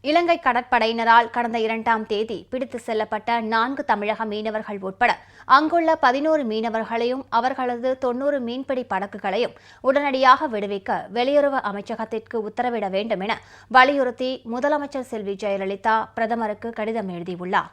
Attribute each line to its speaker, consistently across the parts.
Speaker 1: இலங்கை கடற்படையினரால் கடந்த இரண்டாம் தேதி பிடித்து செல்லப்பட்ட நான்கு தமிழக மீனவர்கள் உட்பட அங்குள்ள பதினோரு மீனவர்களையும் அவர்களது தொன்னூறு மீன்பிடி படகுகளையும் உடனடியாக விடுவிக்க வெளியுறவு அமைச்சகத்திற்கு உத்தரவிட வேண்டும் என வலியுறுத்தி முதலமைச்சர் செல்வி ஜெயலலிதா பிரதமருக்கு கடிதம் எழுதியுள்ளார்.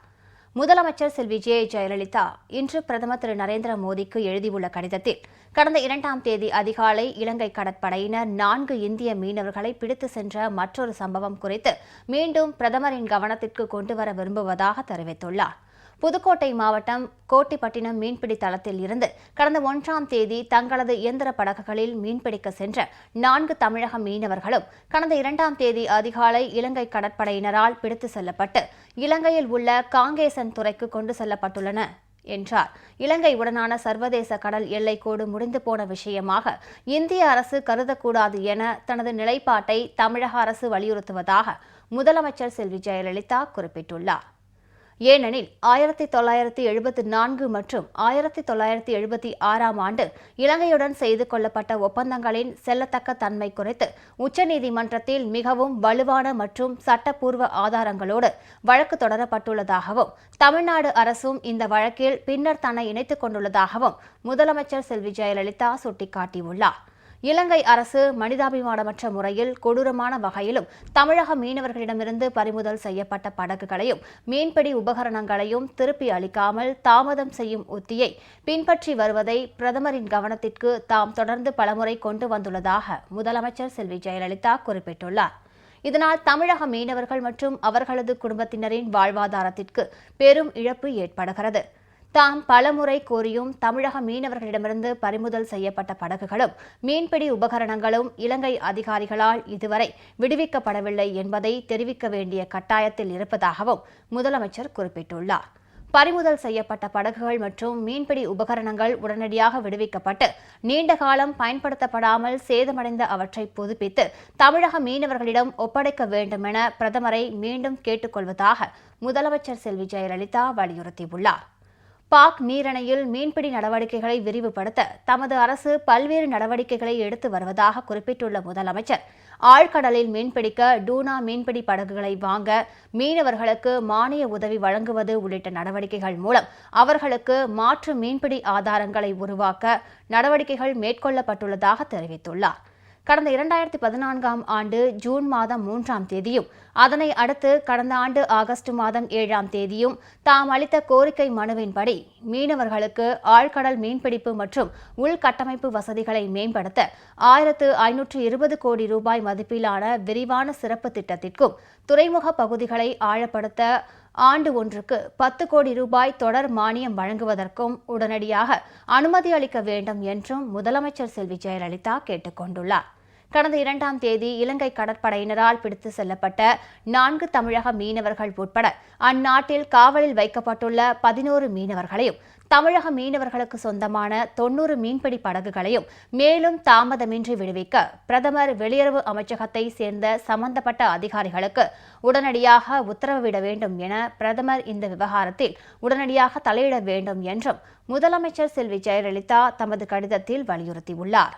Speaker 1: முதலமைச்சர் செல்வி ஜே ஜெயலலிதா இன்று பிரதமர் திரு நரேந்திர மோடிக்கு எழுதியுள்ள கடிதத்தில் கடந்த இரண்டாம் தேதி அதிகாலை இலங்கை கடற்படையினர் நான்கு இந்திய மீனவர்களை பிடித்து சென்ற மற்றொரு சம்பவம் குறித்து மீண்டும் பிரதமரின் கவனத்திற்கு கொண்டுவர விரும்புவதாக தெரிவித்துள்ளார். புதுக்கோட்டை மாவட்டம் கோட்டிப்பட்டினம் மீன்பிடி தளத்தில் இருந்து கடந்த ஒன்றாம் தேதி தங்களது இயந்திர படகுகளில் மீன்பிடிக்க சென்ற நான்கு தமிழக மீனவர்களும் கடந்த இரண்டாம் தேதி அதிகாலை இலங்கை கடற்படையினரால் பிடித்து செல்லப்பட்டு இலங்கையில் உள்ள காங்கேசன் துறைக்கு கொண்டு செல்லப்பட்டுள்ளன என்றார். இலங்கை உடனான சர்வதேச கடல் எல்லைக்கோடு முடிந்து போன விஷயமாக இந்திய அரசு கருதக்கூடாது என தனது நிலைப்பாட்டை தமிழக அரசு வலியுறுத்துவதாக முதலமைச்சர் செல்வி ஜெயலலிதா குறிப்பிட்டுள்ளார். ஏனெனில் ஆயிரத்தி தொள்ளாயிரத்தி எழுபத்தி நான்கு மற்றும் ஆயிரத்தி தொள்ளாயிரத்தி எழுபத்தி ஆறாம் ஆண்டு இலங்கையுடன் செய்து கொள்ளப்பட்ட ஒப்பந்தங்களின் செல்லத்தக்க தன்மை குறித்து உச்சநீதிமன்றத்தில் மிகவும் வலுவான மற்றும் சட்டப்பூர்வ ஆதாரங்களோடு வழக்கு தொடரப்பட்டுள்ளதாகவும் தமிழ்நாடு அரசும் இந்த வழக்கில் பின்னர் தன்னை இணைத்துக் கொண்டுள்ளதாகவும் முதலமைச்சர் செல்வி ஜெயலலிதா சுட்டிக்காட்டியுள்ளார். இலங்கை அரசு மனிதாபிமானமற்ற முறையில் கொடூரமான வகையிலும் தமிழக மீனவர்களிடமிருந்து பறிமுதல் செய்யப்பட்ட படகுகளையும் மீன்பிடி உபகரணங்களையும் திருப்பி அளிக்காமல் தாமதம் செய்யும் உத்தியை பின்பற்றி வருவதை பிரதமரின் கவனத்திற்கு தாம் தொடர்ந்து பலமுறை கொண்டு வந்துள்ளதாக முதலமைச்சர் செல்வி ஜெயலலிதா குறிப்பிட்டுள்ளார். இதனால் தமிழக மீனவர்கள் மற்றும் அவர்களது குடும்பத்தினரின் வாழ்வாதாரத்திற்கு பெரும் இழப்பு ஏற்படுகிறது. தாம் பலமுறை கோரியும் தமிழக மீனவர்களிடமிருந்து பறிமுதல் செய்யப்பட்ட படகுகளும் மீன்பிடி உபகரணங்களும் இலங்கை அதிகாரிகளால் இதுவரை விடுவிக்கப்படவில்லை என்பதை தெரிவிக்க வேண்டிய கட்டாயத்தில் இருப்பதாகவும் முதலமைச்சர் குறிப்பிட்டுள்ளார். பறிமுதல் செய்யப்பட்ட படகுகள் மற்றும் மீன்பிடி உபகரணங்கள் உடனடியாக விடுவிக்கப்பட்டு நீண்ட காலம் பயன்படுத்தப்படாமல் சேதமடைந்த அவற்றை புதுப்பித்து தமிழக மீனவர்களிடம் ஒப்படைக்க வேண்டும் என பிரதமரை மீண்டும் கேட்டுக்கொள்வதாக முதலமைச்சர் செல்வி ஜெயலலிதா வலியுறுத்தியுள்ளார். பாக் நீரணையில் மீன்பிடி நடவடிக்கைகளை விரிவுபடுத்த தமது அரசு பல்வேறு நடவடிக்கைகளை எடுத்து வருவதாக குறிப்பிட்டுள்ள முதலமைச்சர் ஆழ்கடலில் மீன்பிடிக்க டூனா மீன்பிடி படகுகளை வாங்க மீனவர்களுக்கு மானிய உதவி வழங்குவது உள்ளிட்ட நடவடிக்கைகள் மூலம் அவர்களுக்கு மாற்று மீன்பிடி ஆதாரங்களை உருவாக்க நடவடிக்கைகள் மேற்கொள்ளப்பட்டுள்ளதாக தெரிவித்துள்ளார். கடந்த இரண்டாயிரத்தி பதினான்காம் ஆண்டு ஜூன் மாதம் மூன்றாம் தேதியும் அதனை அடுத்து கடந்த ஆண்டு ஆகஸ்ட் மாதம் ஏழாம் தேதியும் தாம் அளித்த கோரிக்கை மனுவின்படி மீனவர்களுக்கு ஆழ்கடல் மீன்பிடிப்பு மற்றும் உள்கட்டமைப்பு வசதிகளை மேம்படுத்த ஆயிரத்து ஐநூற்று இருபது கோடி ரூபாய் மதிப்பிலான விரிவான சிறப்பு திட்டத்திற்கும் துறைமுக பகுதிகளை ஆழப்படுத்த ஆண்டு ஒன்றுக்கு பத்து கோடி ரூபாய் தொடர் மானியம் வழங்குவதற்கும் உடனடியாக அனுமதி அளிக்க வேண்டும் என்றும் முதலமைச்சர் செல்வி ஜெயலலிதா கேட்டுக்கொண்டுள்ளார். கடந்த இரண்டாம் தேதி இலங்கை கடற்படையினரால் பிடித்து செல்லப்பட்ட நான்கு தமிழக மீனவர்கள் உட்பட அந்நாட்டில் காவலில் வைக்கப்பட்டுள்ள பதினோரு மீனவர்களையும் தமிழக மீனவர்களுக்கு சொந்தமான தொன்னூறு மீன்பிடி படகுகளையும் மேலும் தாமதமின்றி விடுவிக்க பிரதமர் வெளியுறவு அமைச்சகத்தை சேர்ந்த சம்பந்தப்பட்ட அதிகாரிகளுக்கு உடனடியாக உத்தரவிட வேண்டும் என பிரதமர் இந்த விவகாரத்தில் உடனடியாக தலையிட வேண்டும் என்றும் முதலமைச்சர் செல்வி ஜெயலலிதா தமது கடிதத்தில் வலியுறுத்தியுள்ளார்.